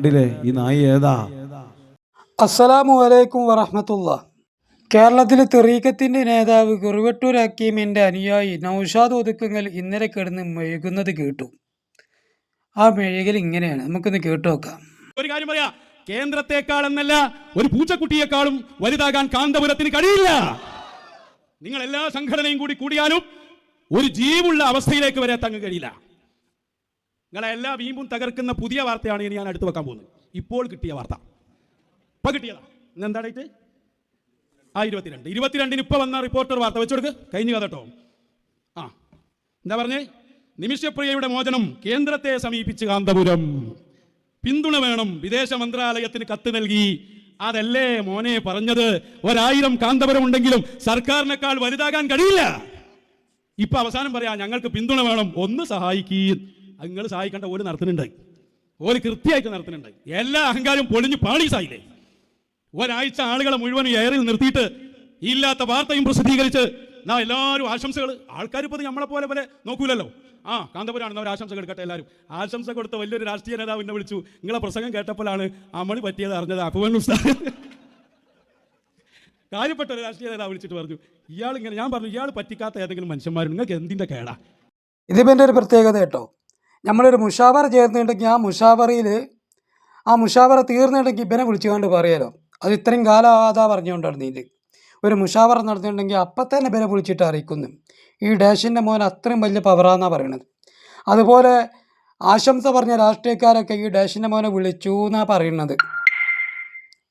കണ്ടില്ലേ? ഈ നായി ഏതാ? അസ്സലാമു അലൈക്കും വറഹമത്തുള്ള. കേരളത്തിലെ തെറീക്കത്തിന്റെ നേതാവ് കുറുവട്ടൂർ ഹക്കീമിന്റെ അനുയായി നൌഷാദ് ഒതുക്കുങ്ങൽ ഇന്നലെ കിടന്ന് മെഴുകുന്നത് കേട്ടു. ആ മെഴുകൽ ഇങ്ങനെയാണ്. നമുക്കൊന്ന് കേട്ടു നോക്കാം. ഒരു കാര്യം പറയാ. കേന്ദ്രത്തെക്കാൾ എന്നല്ല ഒരു പൂച്ചക്കുട്ടിയെക്കാളും വലുതാകാൻ കാന്തപുരത്തിന് കഴിയില്ല. നിങ്ങൾ എല്ലാ സംഘടനയും കൂടി കൂടിയാലും ഒരു ജീവുള്ള അവസ്ഥയിലേക്ക് വരെ തങ്ങ് കഴിയില്ല. നിങ്ങളെ എല്ലാ വീമ്പും തകർക്കുന്ന പുതിയ വാർത്തയാണ് ഇനി ഞാൻ അടുത്ത് വെക്കാൻ പോകുന്നത്. ഇപ്പോൾ കിട്ടിയ വാർത്ത. ഇപ്പൊ കിട്ടിയതാ. ഇന്ന് എന്താ ഡേറ്റ് ആ ഇരുപത്തിരണ്ട്. ഇരുപത്തിരണ്ടിന് ഇപ്പൊ വന്ന റിപ്പോർട്ടർ വാർത്ത വെച്ചുകൊടുക്ക് കഴിഞ്ഞു കഥ കേട്ടോ. ആ എന്താ പറഞ്ഞേ? നിമിഷപ്രിയയുടെ മോചനം കേന്ദ്രത്തെ സമീപിച്ച് കാന്തപുരം. പിന്തുണ വേണം. വിദേശ മന്ത്രാലയത്തിന് കത്ത് നൽകി. അതല്ലേ മോനെ പറഞ്ഞത്? ഒരായിരം കാന്തപുരം ഉണ്ടെങ്കിലും സർക്കാരിനേക്കാൾ വലുതാകാൻ കഴിയില്ല. ഇപ്പൊ അവസാനം പറയാ ഞങ്ങൾക്ക് പിന്തുണ വേണം. ഒന്ന് സഹായിക്കീ. നിങ്ങൾ സഹായിക്കേണ്ട ഓൽ നടത്തുന്നുണ്ടായി. ഓൽ കൃത്യമായിട്ട് നടത്തുന്നുണ്ടായി. എല്ലാ അഹങ്കാരവും പൊളിഞ്ഞു പാളീസായില്ലേ? ഒരാഴ്ച ആളുകളെ മുഴുവൻ എയറിൽ നിർത്തിയിട്ട് ഇല്ലാത്ത വാർത്തയും പ്രസിദ്ധീകരിച്ച് നാ എല്ലാവരും ആശംസകൾ ആൾക്കാർ ഇപ്പോൾ നമ്മളെ പോലെ പോലെ നോക്കൂലല്ലോ. ആ കാന്തപുരാണെന്ന് അവർ ആശംസ കൊടുക്കട്ടെ എല്ലാവരും. ആശംസ കൊടുത്ത വലിയൊരു രാഷ്ട്രീയ നേതാവ് എന്നെ വിളിച്ചു. നിങ്ങളെ പ്രസംഗം കേട്ടപ്പോഴാണ് അമ്മളി പറ്റിയത് അറിഞ്ഞത് അപ്പുവൻ കാര്യപ്പെട്ട ഒരു രാഷ്ട്രീയ നേതാവ് വിളിച്ചിട്ട് പറഞ്ഞു ഇയാൾ ഇങ്ങനെ ഞാൻ പറഞ്ഞു ഇയാൾ പറ്റിക്കാത്ത ഏതെങ്കിലും മനുഷ്യന്മാർ നിങ്ങൾക്ക് എന്തിന്റെ കേടാ? ഇതിന്റെ ഒരു പ്രത്യേകത കേട്ടോ. നമ്മളൊരു മുഷാവറ ചേർന്നിട്ടുണ്ടെങ്കിൽ ആ മുഷാവറയിൽ ആ മുഷാവറ തീർന്നിട്ടുണ്ടെങ്കിൽ ഇവനെ വിളിച്ചുകൊണ്ട് പറയാലോ. അത് ഇത്രയും കാലം അതാ പറഞ്ഞുകൊണ്ടാണ് നീണ്ട് ഒരു മുഷാവറ നടത്തിയിട്ടുണ്ടെങ്കിൽ അപ്പം തന്നെ ഇവനെ വിളിച്ചിട്ട് അറിയിക്കുന്നു. ഈ ഡാഷിന്റെ മോൻ അത്രയും വലിയ പവറാന്നാണ് പറയണത്. അതുപോലെ ആശംസ പറഞ്ഞ രാഷ്ട്രീയക്കാരൊക്കെ ഈ ഡാഷിന്റെ മോനെ വിളിച്ചു എന്നാണ് പറയുന്നത്.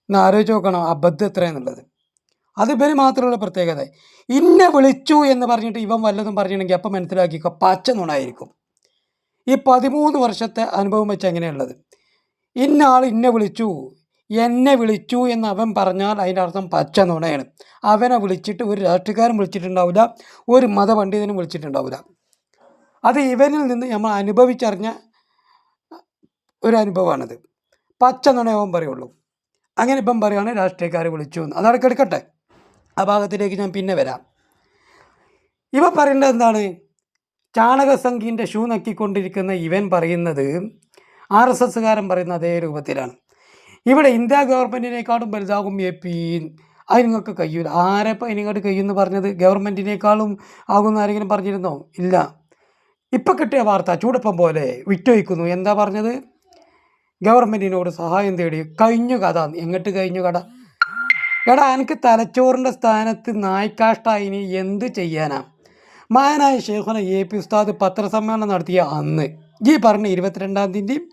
എന്ന് ആലോചിച്ച് നോക്കണം അബദ്ധം എത്രയെന്നുള്ളത്. അത് ഇവന് മാത്രമുള്ള പ്രത്യേകത. ഇന്നെ വിളിച്ചു എന്ന് പറഞ്ഞിട്ട് ഇവൻ വല്ലതും പറഞ്ഞിട്ടുണ്ടെങ്കിൽ അപ്പം മനസ്സിലാക്കിക്കോ പച്ച നുണായിരിക്കും ഈ പതിമൂന്ന് വർഷത്തെ അനുഭവം വെച്ച് എങ്ങനെയുള്ളത്? ഇന്നാൾ ഇന്നെ വിളിച്ചു എന്നെ വിളിച്ചു എന്ന് അവൻ പറഞ്ഞാൽ അതിന്റെ അർത്ഥം പച്ച നുണയാണ്. അവനെ വിളിച്ചിട്ട് ഒരു രാഷ്ട്രീയക്കാരൻ വിളിച്ചിട്ടുണ്ടാവില്ല ഒരു മതപണ്ഡിതനും വിളിച്ചിട്ടുണ്ടാവില്ല. അത് ഇവനിൽ നിന്ന് നമ്മൾ അനുഭവിച്ചറിഞ്ഞ ഒരു അനുഭവമാണിത്. പച്ച നുണയവൻ പറയുള്ളൂ. അങ്ങനെ ഇപ്പം പറയുകയാണ് രാഷ്ട്രീയക്കാരെ വിളിച്ചു എന്ന്. അതവിടെ കിടക്കട്ടെ ആ ഭാഗത്തിലേക്ക് ഞാൻ പിന്നെ വരാം. ഇവ പറയേണ്ടത് എന്താണ്? ചാണകസംഖ്യന്റെ ഷൂ നക്കിക്കൊണ്ടിരിക്കുന്ന ഇവൻ പറയുന്നത് ആർ എസ് എസ്സുകാരൻ പറയുന്ന അതേ രൂപത്തിലാണ്. ഇവിടെ ഇന്ത്യ ഗവൺമെന്റിനേക്കാളും വലുതാകും എ പി. അത് നിങ്ങൾക്ക് കഴിയൂല. ആരെപ്പോൾ ഇനിങ്ങോട്ട് കഴിയുമെന്ന് പറഞ്ഞത്? ഗവൺമെന്റിനേക്കാളും ആകുമെന്ന് ആരെങ്കിലും പറഞ്ഞിരുന്നോ? ഇല്ല. ഇപ്പം കിട്ടിയ വാർത്ത ചൂടപ്പം പോലെ വിറ്റൊഴിക്കുന്നു. എന്താ പറഞ്ഞത്? ഗവൺമെന്റിനോട് സഹായം തേടി. കഴിഞ്ഞു കഥ. എങ്ങോട്ട് കഴിഞ്ഞു കഥ? എടാ എനിക്ക് തലച്ചോറിന്റെ സ്ഥാനത്ത് നായ്ക്കാഷ്ടായി ഇനി എന്ത് ചെയ്യാനാ? മാനായ ഷേഖുന എ പി ഉസ്താദ് പത്രസമ്മേളനം നടത്തിയ അന്ന് ഈ പറഞ്ഞ ഇരുപത്തിരണ്ടാം തീയതി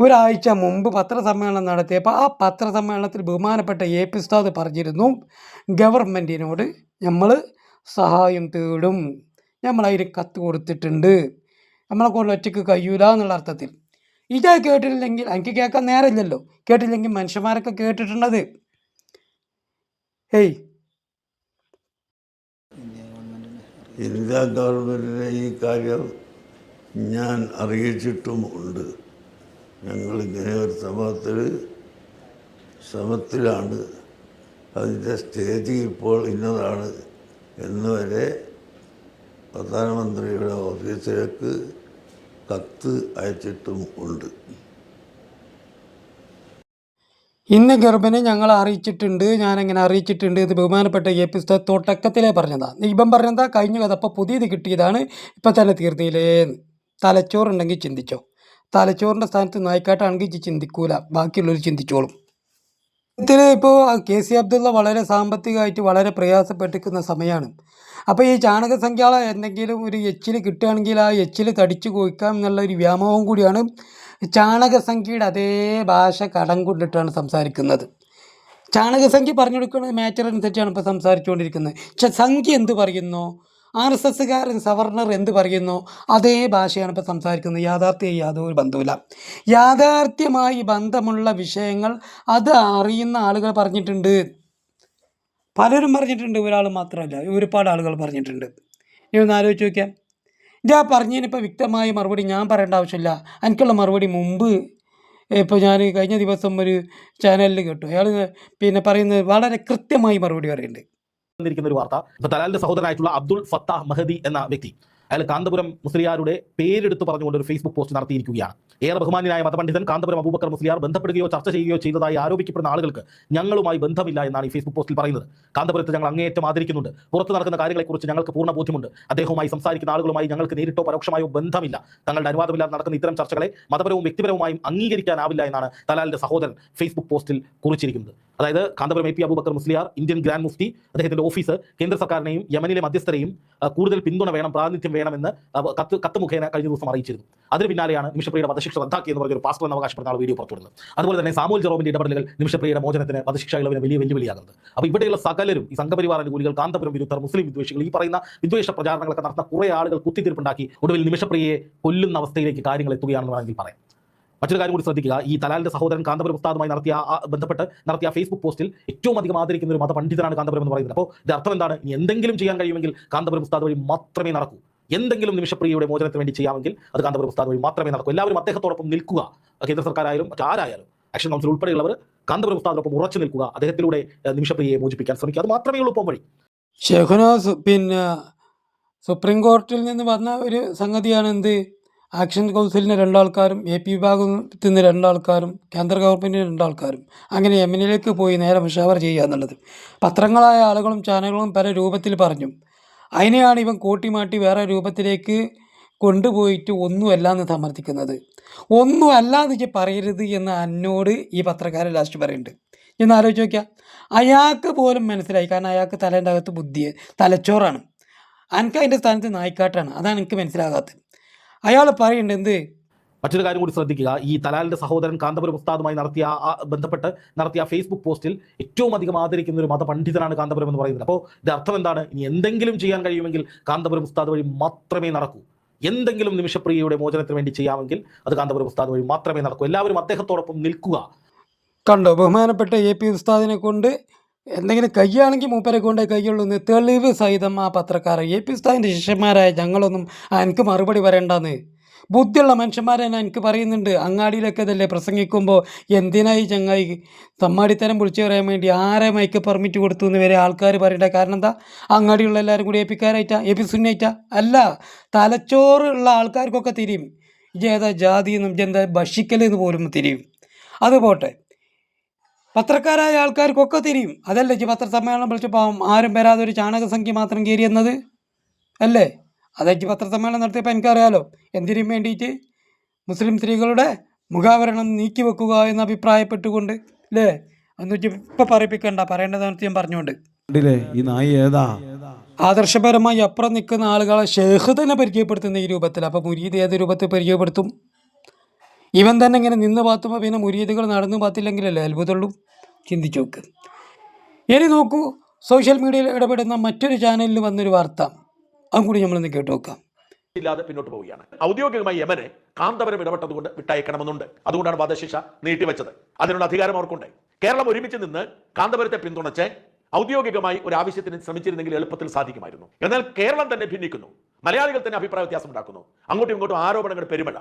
ഒരാഴ്ച മുമ്പ് പത്രസമ്മേളനം നടത്തിയപ്പോൾ ആ പത്രസമ്മേളനത്തിൽ ബഹുമാനപ്പെട്ട എ പി ഉസ്താദ് പറഞ്ഞിരുന്നു ഗവൺമെന്റിനോട് നമ്മൾ സഹായം തേടും. നമ്മളതിന് കത്ത് കൊടുത്തിട്ടുണ്ട്. നമ്മളെ കൊണ്ട് ഒറ്റയ്ക്ക് കഴിയൂല എന്നുള്ള അർത്ഥത്തിൽ. ഇതാ കേട്ടിട്ടില്ലെങ്കിൽ എനിക്ക് കേൾക്കാൻ നേരമില്ലല്ലോ. കേട്ടില്ലെങ്കിൽ മനുഷ്യന്മാരൊക്കെ കേട്ടിട്ടുണ്ടത്. ഹേയ് ഇന്ത്യ ഗവൺമെന്റിനെ ഈ കാര്യം ഞാൻ അറിയിച്ചിട്ടുമുണ്ട് ഞങ്ങളിങ്ങനെ ഒരു സമത്തിൽ ശ്രമത്തിലാണ് അതിന്റെ സ്റ്റേജ് ഇപ്പോൾ ഇന്നതാണ് എന്നുവരെ പ്രധാനമന്ത്രിയുടെ ഓഫീസിലേക്ക് കത്ത് അയച്ചിട്ടും ഉണ്ട്. ഇന്ന് ഗർഭനെ ഞങ്ങൾ അറിയിച്ചിട്ടുണ്ട് ഞാനങ്ങനെ അറിയിച്ചിട്ടുണ്ട് ഇത് ബഹുമാനപ്പെട്ട എ പി തുടക്കത്തിലേ പറഞ്ഞതാണ് ഇപ്പം പറഞ്ഞതാ കഴിഞ്ഞ കഥ അപ്പോൾ പുതിയത് കിട്ടിയതാണ് ഇപ്പം തന്നെ തീർത്തിയില്ലേ തലച്ചോറുണ്ടെങ്കിൽ ചിന്തിച്ചോ. തലച്ചോറിന്റെ സ്ഥാനത്ത് നായിക്കാട്ടാണെങ്കിൽ ചിന്തിക്കൂല ബാക്കിയുള്ളവർ ചിന്തിച്ചോളും. ഇതിൽ ഇപ്പോൾ കെ സി അബ്ദുള്ള വളരെ സാമ്പത്തികമായിട്ട് വളരെ പ്രയാസപ്പെട്ടിരിക്കുന്ന സമയമാണ്. അപ്പോൾ ഈ ചാണകസംഖ്യാള എന്തെങ്കിലും ഒരു എച്ചിൽ കിട്ടുകയാണെങ്കിൽ ആ എച്ചിൽ തടിച്ചു കൊയ്ക്കാം എന്നുള്ള ഒരു വ്യാമോഹം കൂടിയാണ് ചാണകസംഖ്യയുടെ അതേ ഭാഷ കടം കൊണ്ടിട്ടാണ് സംസാരിക്കുന്നത്. ചാണകസംഖ്യ പറഞ്ഞു കൊടുക്കുന്നത് മാറ്റർ അനുസരിച്ചാണ് ഇപ്പോൾ സംസാരിച്ചുകൊണ്ടിരിക്കുന്നത്. പക്ഷെ സംഖ്യ എന്ത് പറയുന്നു? ആർ എസ് എസ്സുകാരൻ സവർണർ എന്ത് പറയുന്നു? അതേ ഭാഷയാണ് ഇപ്പോൾ സംസാരിക്കുന്നത്. യാഥാർത്ഥ്യ യാതൊരു ബന്ധമില്ല യാഥാർത്ഥ്യമായി ബന്ധമുള്ള വിഷയങ്ങൾ അത് അറിയുന്ന ആളുകൾ പറഞ്ഞിട്ടുണ്ട്. പലരും പറഞ്ഞിട്ടുണ്ട്. ഒരാൾ മാത്രമല്ല ഒരുപാട് ആളുകൾ പറഞ്ഞിട്ടുണ്ട്. ഇനി ഒന്ന് ആലോചിച്ച് നോക്കിയാൽ ഞാൻ പറഞ്ഞതിനിപ്പോൾ വ്യക്തമായ മറുപടി ഞാൻ പറയേണ്ട ആവശ്യമില്ല. എനിക്കുള്ള മറുപടി മുമ്പ് ഇപ്പോൾ ഞാൻ കഴിഞ്ഞ ദിവസം ഒരു ചാനലിൽ കേട്ടു. അയാൾ പിന്നെ പറയുന്നത് വളരെ കൃത്യമായി മറുപടി പറയുന്നുണ്ട്. വന്നിരിക്കുന്ന ഒരു വാർത്ത. ഇപ്പൊ തലാലിന്റെ സഹോദരനായിട്ടുള്ള അബ്ദുൾ ഫത്താഹ് മഹദി എന്ന വ്യക്തി അയാൾ കാന്തപുരം മുസ്ലിയാരുടെ പേരെടുത്ത് പറഞ്ഞുകൊണ്ട് ഒരു ഫേസ്ബുക്ക് പോസ്റ്റ് നടത്തിയിരിക്കുകയാണ്. ഏറെ ബഹുമാനായ മതപണ്ഡിതൻ കാന്തപുരം അബൂബക്കർ മുസ്ലിയാർ ബന്ധപ്പെടുകയോ ചർച്ച ചെയ്യുകയോ ചെയ്തതായി ആരോപിക്കപ്പെടുന്ന ആളുകൾക്ക് ഞങ്ങളുമായി ബന്ധമില്ല എന്നാണ് ഈ ഫേസ്ബുക്ക് പോസ്റ്റിൽ പറയുന്നത്. കാന്തപുരത്ത് ഞങ്ങൾ അങ്ങേയറ്റം ആദരിക്കുന്നുണ്ട്. പുറത്ത് നടക്കുന്ന കാര്യങ്ങളെക്കുറിച്ച് ഞങ്ങൾക്ക് പൂർണ ബോധ്യമുണ്ട്. അദ്ദേഹവുമായി സംസാരിക്കുന്ന ആളുകളുമായി ഞങ്ങൾക്ക് നേരിട്ടോ പരോക്ഷമായോ ബന്ധമില്ല. തങ്ങളുടെ അനുവാദമില്ലാതെ നടക്കുന്ന ഇത്തരം ചർച്ചകളെ മതപരവും വ്യക്തിപരവുമായും അംഗീകരിക്കാനാവില്ല എന്നാണ് തലാലിന്റെ സഹോദരൻ ഫേസ്ബുക്ക് പോസ്റ്റിൽ കുറിച്ചിരിക്കുന്നത്. അതായത് Kanthapuram A P Aboobacker Musliyar Indian grand Mufti അദ്ദേഹത്തിന്റെ ഓഫീസ് കേന്ദ്ര സർക്കാരിനെയും യമനിലെ മധ്യസ്ഥരെയും കൂടുതൽ പിന്തുണ വേണം പ്രാതിനിധ്യം വേണമെന്ന് കത്ത് കത്ത് മുഖേന കഴിഞ്ഞ ദിവസം അറിയിച്ചിരുന്നു. അതിന് പിന്നാലെയാണ് നിമിഷപ്രിയയുടെ വധശിക്ഷ റദ്ദാക്കി എന്ന് പറഞ്ഞൊരു പാസ്പോർട്ട് എന്ന് അവകാശപ്പെടുന്ന വീഡിയോ പുറത്തുവിടുന്നത്. അതുപോലെ തന്നെ സാമൂൽ ജെറോമിന്റെ ഇടപെടലുകൾ നിമിഷപ്രിയയുടെ മോചനത്തിന് വധശിക്ഷ ഇളവിന് വലിയ വെല്ലുവിളിയാകുന്നത്. അപ്പോൾ ഇവിടെയുള്ള സകലരും ഈ സംഘപരിവാർ അനുകൂലികൾ കാന്തപുരം വിരുദ്ധർ മുസ്ലിം വിദ്വേഷികൾ ഈ പറയുന്ന വിദ്വേഷ പ്രചാരണങ്ങളൊക്കെ നടത്തുന്ന കുറേ ആളുകൾ കുത്തിത്തിരിപ്പുണ്ടാക്കി ഒടുവിൽ നിമിഷപ്രിയയെ കൊല്ലുന്ന അവസ്ഥയിലേക്ക് കാര്യങ്ങൾ എത്തുകയാണെന്ന് വേണമെങ്കിൽ പറയാം. മറ്റൊരു കാര്യം കൂടി ശ്രദ്ധിക്കുക. ഈ തലാലിന്റെ സഹോദരൻ കാന്തപുരം ഉസ്താദുമായി നടത്തിയ ബന്ധപ്പെട്ട് നടത്തിയ ഫേസ്ബുക്ക് പോസ്റ്റിൽ ഏറ്റവും അധികം ആദരിക്കുന്ന ഒരു മതപണ്ഡിതനാണ് കാന്തപുരം എന്ന് പറയുന്നത്. അപ്പോൾ ഇത് അർത്ഥം എന്താണ്? ഇനി എന്തെങ്കിലും ചെയ്യാൻ കഴിയുമെങ്കിൽ കാന്തപുരം ഉസ്താദ് വഴി മാത്രമേ നടക്കൂ. എന്തെങ്കിലും നിമിഷപ്രിയയുടെ മോചനത്തിന് വേണ്ടി ചെയ്യാമെങ്കിൽ അത് കാന്തപുരം ഉസ്താദ് വഴി മാത്രമേ നടക്കൂ. എല്ലാവരും അദ്ദേഹത്തോടൊപ്പം നിൽക്കുക. കേന്ദ്ര സർക്കാരായാലും മറ്റാരായാലും ആക്ഷൻ കൗൺസിൽ ഉൾപ്പെടെയുള്ളവർ കാന്തപുരം ഉറച്ചു നിൽക്കുക. അദ്ദേഹത്തിലൂടെ നിമിഷപ്രിയയെ മോചിപ്പിക്കാൻ ശ്രമിക്കുക. അത് മാത്രമേ ഉള്ളൂ പോം വഴി. പിന്നെ സുപ്രീം കോർട്ടിൽ നിന്ന് വന്ന ഒരു സംഗതിയാണ് എന്ത് ആക്ഷൻ കൗൺസിലിന്റെ രണ്ടാൾക്കാരും എ പി വിഭാഗത്തിൽ നിന്ന് രണ്ടാൾക്കാരും കേന്ദ്ര ഗവൺമെന്റിന് രണ്ടാൾക്കാരും അങ്ങനെ യമനിലേക്ക് പോയി നേരെ മുഷാവർ ചെയ്യുക എന്നുള്ളത്. പത്രങ്ങളായ ആളുകളും ചാനലുകളും പല രൂപത്തിൽ പറഞ്ഞു. അതിനെയാണ് ഇവൻ കൂട്ടിമാട്ടി വേറെ രൂപത്തിലേക്ക് കൊണ്ടുപോയിട്ട് ഒന്നുമല്ല എന്ന് സമർത്ഥിക്കുന്നത്. ഒന്നുമല്ല എന്ന് പറയരുത് എന്ന് എന്നോട് ഈ പത്രക്കാരൻ ലാസ്റ്റ് പറയുന്നുണ്ട്. ഞാൻ ആലോചിച്ച് നോക്കിയാൽ അയാൾക്ക് പോലും മനസ്സിലായി. കാരണം അയാൾക്ക് തലേന്റെ അകത്ത് ബുദ്ധി തലച്ചോറാണ്. എനിക്ക് അതിന്റെ സ്ഥാനത്ത് നായിക്കാട്ടാണ്. അതാണ് എനിക്ക് മനസ്സിലാകാത്തത്. അയാൾ പറയുന്നുണ്ട് എന്ത്? മറ്റൊരു കാര്യം കൂടി ശ്രദ്ധിക്കുക. ഈ തലാലിന്റെ സഹോദരൻ കാന്തപുരം ഉസ്താദുമായി നടത്തിയ ബന്ധപ്പെട്ട് നടത്തിയ ഫേസ്ബുക്ക് പോസ്റ്റിൽ ഏറ്റവും അധികം ആദരിക്കുന്ന ഒരു മതപണ്ഡിതനാണ് കാന്തപുരം എന്ന് പറയുന്നത്. അപ്പോൾ ഇത് അർത്ഥം എന്താണ്? ഇനി എന്തെങ്കിലും ചെയ്യാൻ കഴിയുമെങ്കിൽ കാന്തപുരം ഉസ്താദ് വഴി മാത്രമേ നടക്കൂ. എന്തെങ്കിലും നിമിഷപ്രിയയുടെ മോചനത്തിന് വേണ്ടി ചെയ്യാമെങ്കിൽ അത് കാന്തപുരം ഉസ്താദ് വഴി മാത്രമേ നടക്കൂ. എല്ലാവരും അദ്ദേഹത്തോടൊപ്പം നിൽക്കുക. കണ്ടോ? ബഹുമാനപ്പെട്ട എ പി ഉസ്താദിനെ കൊണ്ട് എന്തെങ്കിലും കയ്യാണെങ്കിൽ മൂപ്പരെ കൊണ്ടേ കയ്യുള്ളൂ. എന്ന് തെളിവ് സഹിതം ആ പത്രക്കാരൻ എ പി സ്ഥാനിന്റെ ശിഷ്യന്മാരായ ഞങ്ങളൊന്നും എനിക്ക് മറുപടി പറയണ്ടെന്ന്. ബുദ്ധിയുള്ള മനുഷ്യന്മാരെ ഞാൻ എനിക്ക് പറയുന്നുണ്ട്. അങ്ങാടിയിലൊക്കെ ഇതല്ലേ പ്രസംഗിക്കുമ്പോൾ എന്തിനായി ചങ്ങായി തമ്മാടിത്തരം വിളിച്ചു പറയാൻ വേണ്ടി ആരെ മൈക്ക് പെർമിറ്റ് കൊടുത്തു എന്ന് വരെ ആൾക്കാർ പറയേണ്ട. കാരണം എന്താ? അങ്ങാടിയുള്ള എല്ലാവരും കൂടി എ എപ്പി സുന്നായിട്ടാ അല്ല തലച്ചോറുള്ള ആൾക്കാർക്കൊക്കെ തിരിയും. ഇജേതാ ജാതി എന്നും ഇജെന്താ ഭക്ഷിക്കലെന്ന് പോലും തിരിയും. അത് പോട്ടെ. പത്രക്കാരായ ആൾക്കാർക്കൊക്കെ തിരിയും. അതല്ലേ ഈ പത്രസമ്മേളനം വിളിച്ചപ്പോൾ ആരും വരാതെ ഒരു ചാണകസംഖ്യ മാത്രം കയറി എന്നത് അല്ലേ അതൊക്കെ പത്രസമ്മേളനം നടത്തിയപ്പോൾ എനിക്കറിയാലോ. എന്തിനും വേണ്ടിയിട്ട് മുസ്ലിം സ്ത്രീകളുടെ മുഖാവരണം നീക്കി വെക്കുക എന്ന് അഭിപ്രായപ്പെട്ടുകൊണ്ട് അല്ലേ? എന്ന് ഇപ്പം പറയിപ്പിക്കണ്ട. പറയേണ്ടതാണ് ഞാൻ പറഞ്ഞുകൊണ്ട്. ഈ നായി ഏതാ? ആദർശപരമായി അപ്പുറം നിൽക്കുന്ന ആളുകളെ ഷേഹ് തന്നെ പരിചയപ്പെടുത്തുന്ന ഈ രൂപത്തിൽ അപ്പോൾ മുരീദ് ഏത് രൂപത്തിൽ പരിചയപ്പെടുത്തും? ഇവൻ തന്നെ ഇങ്ങനെ നിന്ന് പാത്തുമ്പോൾ പിന്നെ മുരീതുകൾ നടന്നു പാത്തില്ലെങ്കിലല്ലേ അത്ഭുതമുള്ളൂ? ചിന്തിച്ചു നോക്ക്. ഇനി നോക്കൂ സോഷ്യൽ മീഡിയയിൽ ഇടപെടുന്ന മറ്റൊരു ചാനലിൽ വന്നൊരു വാർത്ത. അതും കൂടി നമ്മളൊന്ന് കേട്ടു നോക്കാം. ഇല്ലാതെ പിന്നോട്ട് പോവുകയാണ്. ഔദ്യോഗികമായി യമനെ കാന്തപുരം ഇടപെട്ടതുകൊണ്ട് വിട്ടയക്കണമെന്നുണ്ട്. അതുകൊണ്ടാണ് വധശിക്ഷ നീട്ടിവെച്ചത്. അതിനുള്ള അധികാരം അവർക്കുണ്ട്. കേരളം ഒരുമിച്ച് നിന്ന് കാന്തപുരത്തെ പിന്തുണച്ച് ഔദ്യോഗികമായി ഒരു ആവശ്യത്തിന് ശ്രമിച്ചിരുന്നെങ്കിൽ എളുപ്പത്തിൽ സാധിക്കുമായിരുന്നു. എന്നാൽ കേരളം തന്നെ ഭിന്നിക്കുന്നു. മലയാളികൾ തന്നെ അഭിപ്രായ വ്യത്യാസം ഉണ്ടാക്കുന്നു. അങ്ങോട്ടും ഇങ്ങോട്ടും ആരോപണങ്ങൾ പെരുമഴ.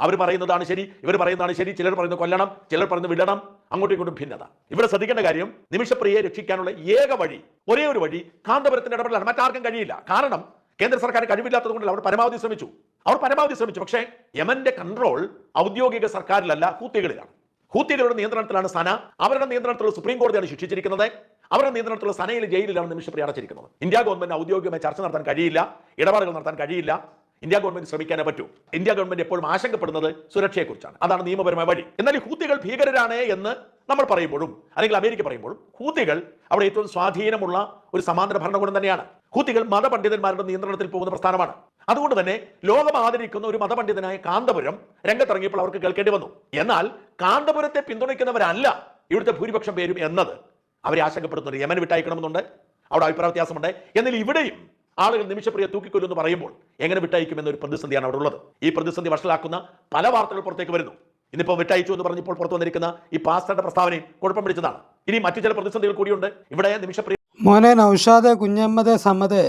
അവർ പറയുന്നതാണ് ശരി ഇവർ പറയുന്നതാണ് ശരി ചിലർ പറയുന്നത് കൊല്ലണം ചിലർ പറയുന്നത് വിടണം അങ്ങോട്ടും ഇങ്ങോട്ടും ഭിന്നത. ഇവിടെ ശ്രദ്ധിക്കേണ്ട കാര്യം നിമിഷപ്രിയയെ രക്ഷിക്കാനുള്ള ഏക വഴി ഒരേ ഒരു വഴി കാന്തപുരത്തിന്റെ ഇടപെടലാണ്. മറ്റാർക്കും കഴിയില്ല. കാരണം കേന്ദ്ര സർക്കാർ കഴിവില്ലാത്തത് കൊണ്ടല്ല അവർ പരമാവധി ശ്രമിച്ചു. അവർ പരമാവധി ശ്രമിച്ചു. പക്ഷേ യമന്റെ കൺട്രോൾ ഔദ്യോഗിക സർക്കാരിലല്ല ഹൂത്തികളിലാണ് ഹൂത്തികളുടെ നിയന്ത്രണത്തിലാണ് സന. അവരുടെ നിയന്ത്രണത്തിലുള്ള സുപ്രീം കോടതിയാണ് ശിക്ഷിച്ചിരിക്കുന്നത്. അവരുടെ നിയന്ത്രണത്തിലുള്ള സനയിൽ ജയിലിലാണ് നിമിഷപ്രിയ അടച്ചിരിക്കുന്നത്. ഇന്ത്യ ഗവൺമെന്റ് ഔദ്യോഗികമായി ചർച്ച നടത്താൻ കഴിയില്ല ഇടപാടുകൾ നടത്താൻ കഴിയില്ല. ഇന്ത്യ ഗവൺമെന്റ് ശ്രമിക്കാനേ പറ്റൂ. ഇന്ത്യ ഗവൺമെന്റ് എപ്പോഴും ആശങ്കപ്പെടുന്നത് സുരക്ഷയെക്കുറിച്ചാണ്. അതാണ് നിയമപരമായ വഴി. എന്നാൽ ഈ ഹൂത്തികൾ ഭീകരരാണ് എന്ന് നമ്മൾ പറയുമ്പോഴും അല്ലെങ്കിൽ അമേരിക്ക പറയുമ്പോഴും ഹൂത്തികൾ അവിടെ ഏറ്റവും സ്വാധീനമുള്ള ഒരു സമാന്തര ഭരണകൂടം തന്നെയാണ്. ഹൂത്തികൾ മതപണ്ഡിതന്മാരുടെ നിയന്ത്രണത്തിൽ പോകുന്ന പ്രസ്ഥാനമാണ്. അതുകൊണ്ട് തന്നെ ലോകം ആദരിക്കുന്ന ഒരു മതപണ്ഡിതനായ കാന്തപുരം രംഗത്തിറങ്ങിയപ്പോൾ അവർക്ക് കേൾക്കേണ്ടി വന്നു. എന്നാൽ കാന്തപുരത്തെ പിന്തുണയ്ക്കുന്നവരല്ല ഇവിടുത്തെ ഭൂരിപക്ഷം പേരും എന്നത്. അവരെ ആശങ്കപ്പെടുന്നുണ്ട് യമൻ വിട്ടയക്കണമെന്നുണ്ട്. അവിടെ അഭിപ്രായ വ്യത്യാസമുണ്ട്. എന്നാൽ ഇവിടെയും ആളുകൾ നിമിഷപ്രിയ തൂക്കിക്കൊല്ലു എന്ന് പറയുമ്പോൾ എങ്ങനെ വിട്ടയക്കുമെന്ന ഒരു പ്രതിസന്ധിയാണ് അവിടെ ഉള്ളത് ഈ പ്രതിസന്ധി വഷളാക്കുന്ന പല വാർത്തകൾ പുറത്തേക്ക് വരുന്നു. ഇന്നിപ്പോൾ വിട്ടയച്ചു എന്ന് പറഞ്ഞപ്പോൾ പുറത്തു വന്നിരിക്കുന്ന ഈ പാസ്റ്ററുടെ പ്രസ്താവനയും കുഴപ്പം പിടിച്ചതാണ്. ഇനി മറ്റു ചില പ്രതിസന്ധികൾ കൂടിയുണ്ട്. ഇവിടെ നിമിഷപ്രിയ മോനെ നൗഷാദെ കുഞ്ഞമ്മദെ സമ്മതെ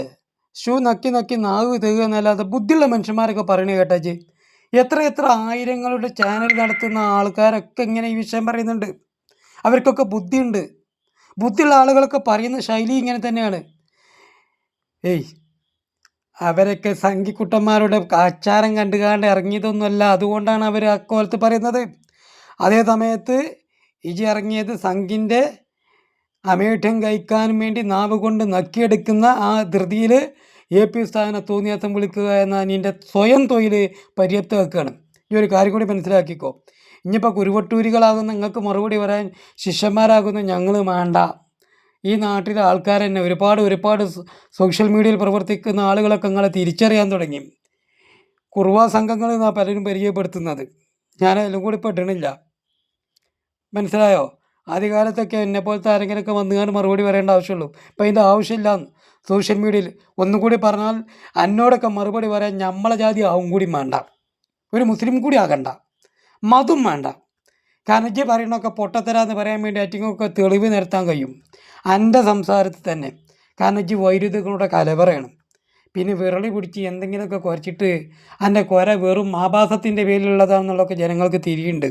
ഷൂ നക്കി നക്കി നാവ് തെകുക എന്നല്ലാതെ ബുദ്ധിയുള്ള മനുഷ്യന്മാരൊക്കെ പറയണ കേട്ടാച്ചി എത്ര എത്ര ആയിരങ്ങളുടെ ചാനൽ നടത്തുന്ന ആൾക്കാരൊക്കെ ഇങ്ങനെ ഈ വിഷയം പറയുന്നുണ്ട്. അവർക്കൊക്കെ ബുദ്ധിയുണ്ട്. ബുദ്ധിയുള്ള ആളുകളൊക്കെ പറയുന്ന ശൈലി ഇങ്ങനെ തന്നെയാണ്. ഏയ് അവരൊക്കെ സംഘിക്കുട്ടന്മാരുടെ ആച്ചാരം കണ്ടുകാണ്ട് ഇറങ്ങിയതൊന്നുമല്ല. അതുകൊണ്ടാണ് അവർ അക്കോലത്ത് പറയുന്നത്. അതേ സമയത്ത് ഇജി ഇറങ്ങിയത് സംഘിന്റെ അമേഠ്യം കഴിക്കാനും വേണ്ടി നാവ് കൊണ്ട് നക്കിയെടുക്കുന്ന ആ ധൃതിയിൽ എ പി സ്ഥാനം തോന്നിയാസം വിളിക്കുക എന്ന നിന്റെ സ്വയം തൊഴിൽ പര്യാപ്തമാക്കുകയാണ്. ഈ ഒരു കാര്യം കൂടി മനസ്സിലാക്കിക്കോ. ഇനിയിപ്പോൾ കുരുവട്ടൂരികളാകുന്ന നിങ്ങൾക്ക് മറുപടി പറയാൻ ശിഷ്യന്മാരാകുന്ന ഞങ്ങൾ വേണ്ട. ഈ നാട്ടിലെ ആൾക്കാർ തന്നെ ഒരുപാട് ഒരുപാട് സോഷ്യൽ മീഡിയയിൽ പ്രവർത്തിക്കുന്ന ആളുകളൊക്കെ നിങ്ങളെ തിരിച്ചറിയാൻ തുടങ്ങി. കുറുവ സംഘങ്ങൾ എന്നാണ് പലരും പരിചയപ്പെടുത്തുന്നത്. ഞാൻ അതിലും കൂടി പെട്ടണില്ല മനസ്സിലായോ? ആദ്യകാലത്തൊക്കെ എന്നെ പോലത്തെ ആരെങ്കിലുമൊക്കെ വന്നുകൊണ്ട് മറുപടി പറയേണ്ട ആവശ്യമുള്ളൂ. ഇപ്പം അതിന്റെ ആവശ്യമില്ല. സോഷ്യൽ മീഡിയയിൽ ഒന്നും കൂടി പറഞ്ഞാൽ എന്നോടൊക്കെ മറുപടി പറയാൻ നമ്മളെ ജാതി ആവും കൂടി വേണ്ട. ഒരു മുസ്ലിം കൂടി ആകണ്ട. മതും വേണ്ട. കാരണം ഇജ്ജ് പറയണൊക്കെ പൊട്ടത്തരാന്ന് പറയാൻ വേണ്ടി അറ്റിങ്ങൊക്കെ തെളിവ് നിരത്താൻ കഴിയും. എന്റെ സംസാരത്തിൽ തന്നെ. കാരണം വെച്ചാൽ വൈരുദ്ധ്യങ്ങളുടെ കലവറയാണ്. പിന്നെ വിരളി പിടിച്ച് എന്തെങ്കിലുമൊക്കെ കുരച്ചിട്ട് എന്റെ കുര വെറും ആഭാസത്തിന്റെ പേരിലുള്ളതാണെന്നുള്ളതൊക്കെ ജനങ്ങൾക്ക് തിരിയുണ്ട്